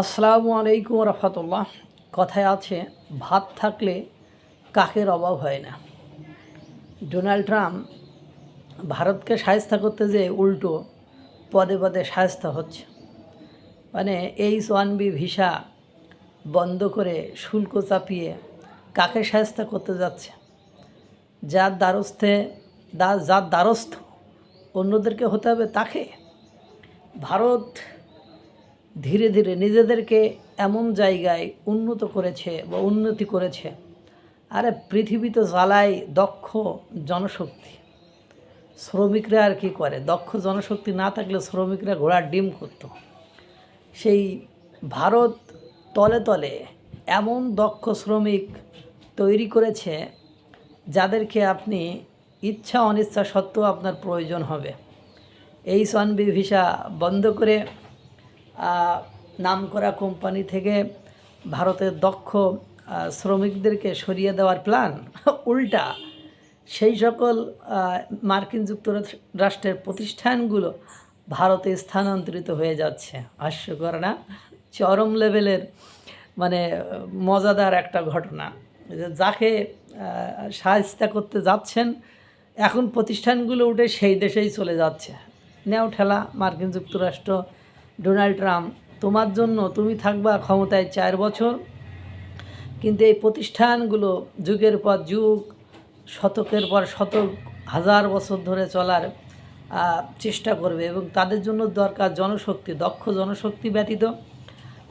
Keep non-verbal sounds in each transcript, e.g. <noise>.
আসসালামু আলাইকুম রহমতুল্লাহ। কথায় আছে, ভাত থাকলে কাকের অভাব হয় না। ডোনাল্ড ট্রাম্প ভারতকে সায়স্তা করতে যে উল্টো পদে পদে সায়স্তা হচ্ছে। মানে এইচ ওয়ান বি ভিসা বন্ধ করে শুল্ক চাপিয়ে কাকে সায়স্তা করতে যাচ্ছে? যার দ্বারস্থে যার দ্বারস্থ অন্যদেরকে হতে হবে তাকে। ভারত ধীরে ধীরে নিজেদেরকে এমন জায়গায় উন্নত করেছে বা উন্নতি করেছে। আরে পৃথিবী তো জ্বালায় দক্ষ জনশক্তি। শ্রমিকরা আর কি করে? দক্ষ জনশক্তি না থাকলে শ্রমিকরা ঘোড়ার ডিম করতো। সেই ভারত তলে তলে এমন দক্ষ শ্রমিক তৈরি করেছে যাদেরকে আপনি ইচ্ছা অনিচ্ছা সত্ত্বেও আপনার প্রয়োজন হবে। এই ওয়ান বি ভিসা বন্ধ করে নামকরা কোম্পানি থেকে ভারতের দক্ষ শ্রমিকদেরকে সরিয়ে দেওয়ার প্ল্যান <laughs> উল্টা। সেই সকল মার্কিন যুক্তরাষ্ট্রের প্রতিষ্ঠানগুলো ভারতে স্থানান্তরিত হয়ে যাচ্ছে। হাস্যকর না? চরম লেভেলের মানে মজাদার একটা ঘটনা। যাকে সাহায্য করতে যাচ্ছেন, এখন প্রতিষ্ঠানগুলো উঠে সেই দেশেই চলে যাচ্ছে। নেও ঠেলা মার্কিন যুক্তরাষ্ট্র ডোনাল্ড ট্রাম্প, তোমার জন্য তুমি থাকবা ক্ষমতায় চার বছর। কিন্তু এই প্রতিষ্ঠানগুলো যুগের পর যুগ, শতকের পর শতক, হাজার বছর ধরে চলার চেষ্টা করবে এবং তাদের জন্য দরকার জনশক্তি, দক্ষ জনশক্তি ব্যতীত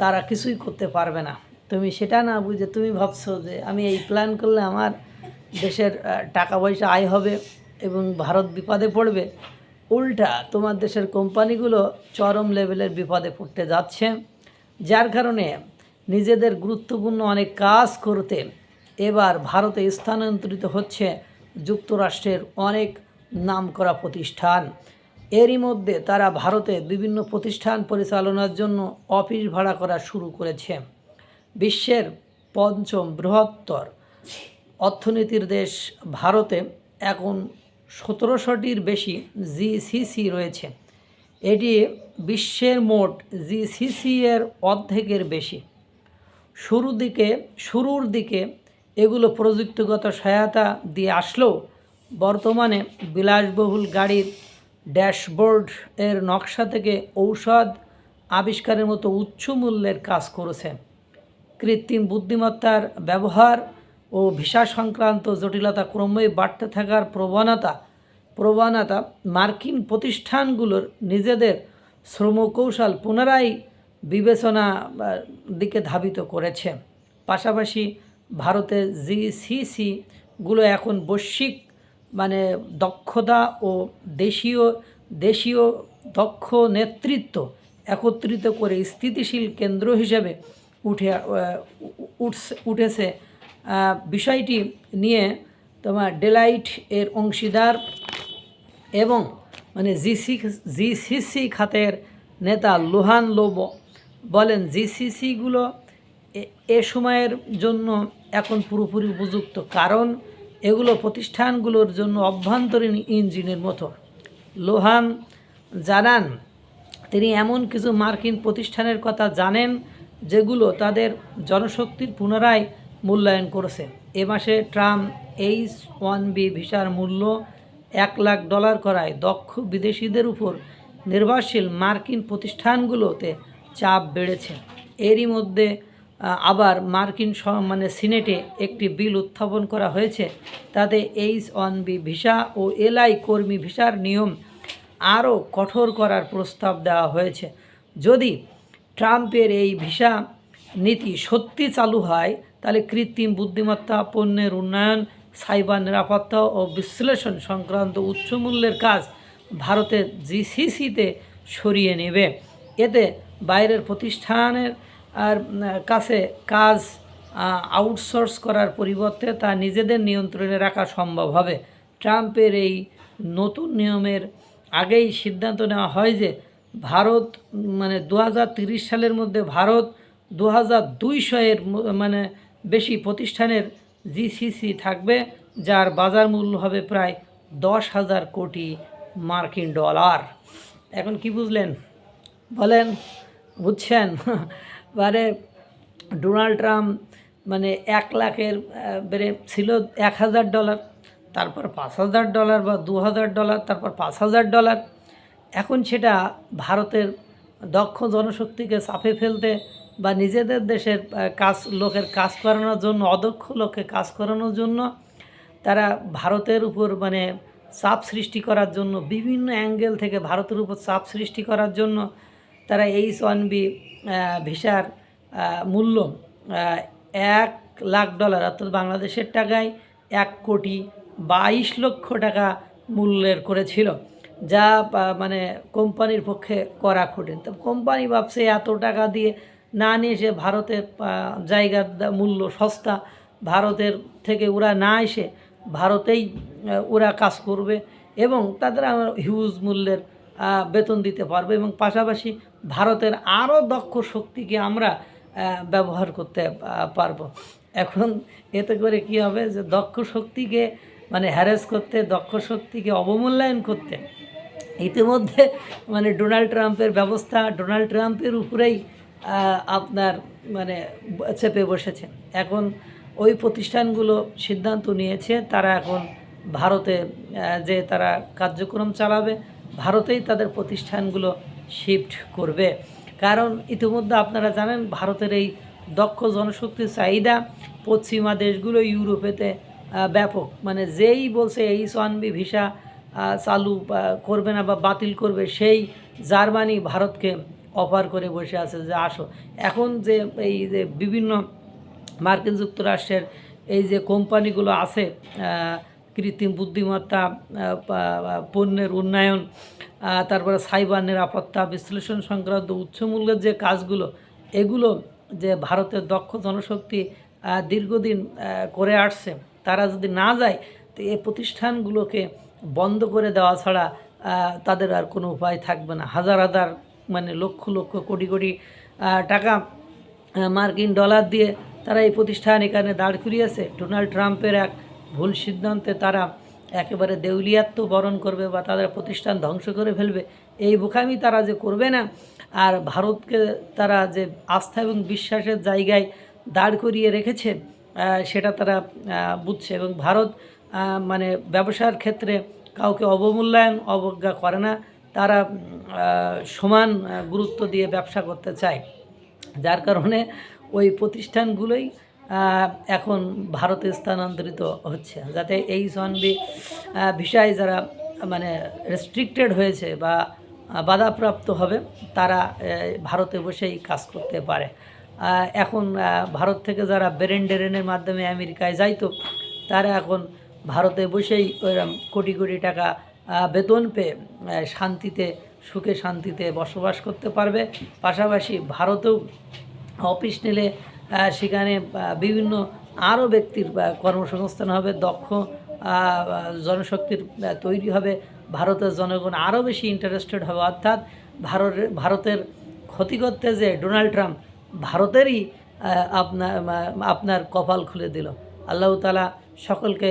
তারা কিছুই করতে পারবে না। তুমি সেটা না বুঝে তুমি ভাবছ যে আমি এই প্ল্যান করলে আমার দেশের টাকা পয়সা আয় হবে এবং ভারত বিপদে পড়বে। উল্টা তোমার দেশের কোম্পানিগুলো চরম লেভেলের বিপদে পড়তে যাচ্ছে, যার কারণে নিজেদের গুরুত্বপূর্ণ অনেক কাজ করতে এবার ভারতে স্থানান্তরিত হচ্ছে যুক্তরাষ্ট্রের অনেক নামকরা প্রতিষ্ঠান। এরই মধ্যে তারা ভারতে বিভিন্ন প্রতিষ্ঠান পরিচালনার জন্য অফিস ভাড়া করা শুরু করেছে। বিশ্বের পঞ্চম বৃহত্তর অর্থনীতির দেশ ভারতে এখন সতেরোশোটির বেশি জিসিসি রয়েছে। এটি বিশ্বের মোট জিসিসি এর অর্ধেকের বেশি। শুরু দিকে, শুরুর দিকে এগুলো প্রযুক্তিগত সহায়তা দিয়ে আসলেও বর্তমানে বিলাসবহুল গাড়ির ড্যাশবোর্ড এর নকশা থেকে ঔষধ আবিষ্কারের মতো উচ্চ মূল্যের কাজ করেছে। কৃত্রিম বুদ্ধিমত্তার ব্যবহার ও ভিসা সংক্রান্ত জটিলতা ক্রমেই বাড়তে থাকার প্রবণতা প্রবণতা মার্কিন প্রতিষ্ঠানগুলোর নিজেদের শ্রমকৌশল পুনরায় বিবেচনা দিকে ধাবিত করেছে। পাশাপাশি ভারতের জিসিসিগুলো এখন বৈশ্বিক মানে দক্ষতা ও দেশীয় দেশীয় দক্ষ নেতৃত্ব একত্রিত করে স্থিতিশীল কেন্দ্র হিসেবে উঠে উঠছে বিষয়টি নিয়ে তোমার ডেলাইট এর অংশীদার এবং মানে জিসি জিসিসি খাতের নেতা লোহান লোব বলেন জিসিসিগুলো এ সময়ের জন্য এখন পুরোপুরি উপযুক্ত কারণ এগুলো প্রতিষ্ঠানগুলোর জন্য অভ্যন্তরীণ ইঞ্জিনের মতো। লোহান জানান, তিনি এমন কিছু মার্কিন প্রতিষ্ঠানের কথা জানেন যেগুলো তাদের জনশক্তির পুনরায় মূল্যায়ন করেছে এ মাসে ট্রাম্প এইচ ওয়ান বি ভিসার মূল্য এক লাখ ডলার করায় দক্ষ বিদেশিদের উপর নির্ভরশীল মার্কিন প্রতিষ্ঠানগুলোতে চাপ বেড়েছে। এরই মধ্যে আবার মার্কিন মানে সিনেটে একটি বিল উত্থাপন করা হয়েছে। তাতে এইচ ওয়ান বি ভিসা ও এলআই কর্মী ভিসার নিয়ম আরও কঠোর করার প্রস্তাব দেওয়া হয়েছে। যদি ট্রাম্পের এই ভিসা নীতি সত্যি চালু হয়, তাহলে কৃত্রিম বুদ্ধিমত্তা, পণ্যের উন্নয়ন, সাইবার নিরাপত্তা ও বিশ্লেষণ সংক্রান্ত উচ্চমূল্যের কাজ ভারতের জিসিসিতে সরিয়ে নেবে। এতে বাইরের প্রতিষ্ঠানের আর কাছে কাজ আউটসোর্স করার পরিবর্তে তা নিজেদের নিয়ন্ত্রণে রাখা সম্ভব হবে। ট্রাম্পের এই নতুন নিয়মের আগেই সিদ্ধান্ত নেওয়া হয় যে, ভারত মানে দু সালের মধ্যে ভারত দু হাজার দুইশো এর মানে বেশি প্রতিষ্ঠানের জিসিসি থাকবে, যার বাজার মূল্য হবে প্রায় দশ হাজার কোটি মার্কিন ডলার। এখন কি বুঝলেন? বলেন, বুঝছেন? এবারে <laughs> ডোনাল্ড ট্রাম্প মানে এক লাখের বেড়ে ছিল এক হাজার ডলার, তারপর পাঁচ হাজার ডলার বা দু হাজার ডলার, তারপর পাঁচ হাজার ডলার। এখন সেটা ভারতের দক্ষ জনশক্তিকে চাপে ফেলতে বা নিজেদের দেশের কাজ, লোকের কাজ করানোর জন্য, অদক্ষ লোককে কাজ করানোর জন্য তারা ভারতের উপর মানে চাপ সৃষ্টি করার জন্য, বিভিন্ন অ্যাঙ্গেল থেকে ভারতের উপর চাপ সৃষ্টি করার জন্য তারা এইচ ওয়ান বি ভিসার মূল্য এক লাখ ডলার, অর্থাৎ বাংলাদেশের টাকায় এক কোটি বাইশ লক্ষ টাকা মূল্যের করেছিল, যা মানে কোম্পানির পক্ষে করা কঠিন। তো কোম্পানি ভাবছে এত টাকা দিয়ে না নিয়ে এসে ভারতের জায়গার মূল্য সস্তা ভারতের থেকে ওরা না এসে ভারতেই ওরা কাজ করবে এবং তাদের হিউজ মূল্যের বেতন দিতে পারবে এবং পাশাপাশি ভারতের আরও দক্ষ শক্তিকে আমরা ব্যবহার করতে পারব। এখন এতে করে কি হবে যে দক্ষ শক্তিকে মানে হ্যারেস করতে, দক্ষ শক্তিকে অবমূল্যায়ন করতে, ইতিমধ্যে মানে ডোনাল্ড ট্রাম্পের ব্যবস্থা, ডোনাল্ড ট্রাম্পের উপরেই আপনার মানে চেপে বসেছে। এখন ওই প্রতিষ্ঠানগুলো সিদ্ধান্ত নিয়েছে, তারা এখন ভারতে যে তারা কার্যক্রম চালাবে, ভারতেই তাদের প্রতিষ্ঠানগুলো শিফট করবে। কারণ ইতিমধ্যে আপনারা জানেন, ভারতের এই দক্ষ জনশক্তির চাহিদা পশ্চিমা দেশগুলো ইউরোপেতে ব্যাপক। মানে যেই বলছে এই ওয়ান ভিসা চালু করবে না বা বাতিল করবে, সেই জার্মানি ভারতকে অফার করে বসে আছে যে আসো। এখন যে এই যে বিভিন্ন মার্কিন যুক্তরাষ্ট্রের এই যে কোম্পানিগুলো আছে কৃত্রিম বুদ্ধিমত্তা পণ্যের উন্নয়ন তারপরে সাইবার নিরাপত্তা, বিশ্লেষণ সংক্রান্ত উচ্চমূল্যের যে কাজগুলো, এগুলো যে ভারতের দক্ষ জনশক্তি দীর্ঘদিন করে আসছে, তারা যদি না যায়, তো এই প্রতিষ্ঠানগুলোকে বন্ধ করে দেওয়া ছাড়া তাদের আর কোনো উপায় থাকবে না। হাজার হাজার মানে লক্ষ লক্ষ কোটি কোটি টাকা মার্কিন ডলার দিয়ে তারা এই প্রতিষ্ঠান এখানে দাঁড় করিয়েছে। ডোনাল্ড ট্রাম্পের এক ভুল সিদ্ধান্তে তারা একেবারে দেউলিয়াত্ব বরণ করবে বা তাদের প্রতিষ্ঠান ধ্বংস করে ফেলবে। এই বোকামি তারা যে করবে না, আর ভারতকে তারা যে আস্থা এবং বিশ্বাসের জায়গায় দাঁড় করিয়ে রেখেছে সেটা তারা বুঝছে এবং ভারত মানে ব্যবসার ক্ষেত্রে কাউকে অবমূল্যায়ন, অবজ্ঞা করে না। তারা সমান গুরুত্ব দিয়ে ব্যবসা করতে চায়। যার কারণে ওই প্রতিষ্ঠানগুলোই এখন ভারতে স্থানান্তরিত হচ্ছে। যাতে এই সনবি বিষয়ে যারা মানে রেস্ট্রিক্টেড হয়েছে বা বাধাপ্রাপ্ত হবে, তারা ভারতে বসেই কাজ করতে পারে। এখন ভারত থেকে যারা ব্রেন ডেরেনের মাধ্যমে আমেরিকায় যাইতো, তারা এখন ভারতে বসেই কোটি কোটি টাকা বেতন পেয়ে শান্তিতে, সুখে শান্তিতে বসবাস করতে পারবে। পাশাপাশি ভারতেও অফিস নিলে সেখানে বিভিন্ন আরও ব্যক্তির কর্মসংস্থান হবে, দক্ষ জনশক্তির তৈরি হবে, ভারতের জনগণ আরও বেশি ইন্টারেস্টেড হবে। অর্থাৎ ভারতের ভারতের ক্ষতি করতে যে ডোনাল্ড ট্রাম্প ভারতেরই আপনার আপনার কপাল খুলে দিল। আল্লাহ তালা সকলকে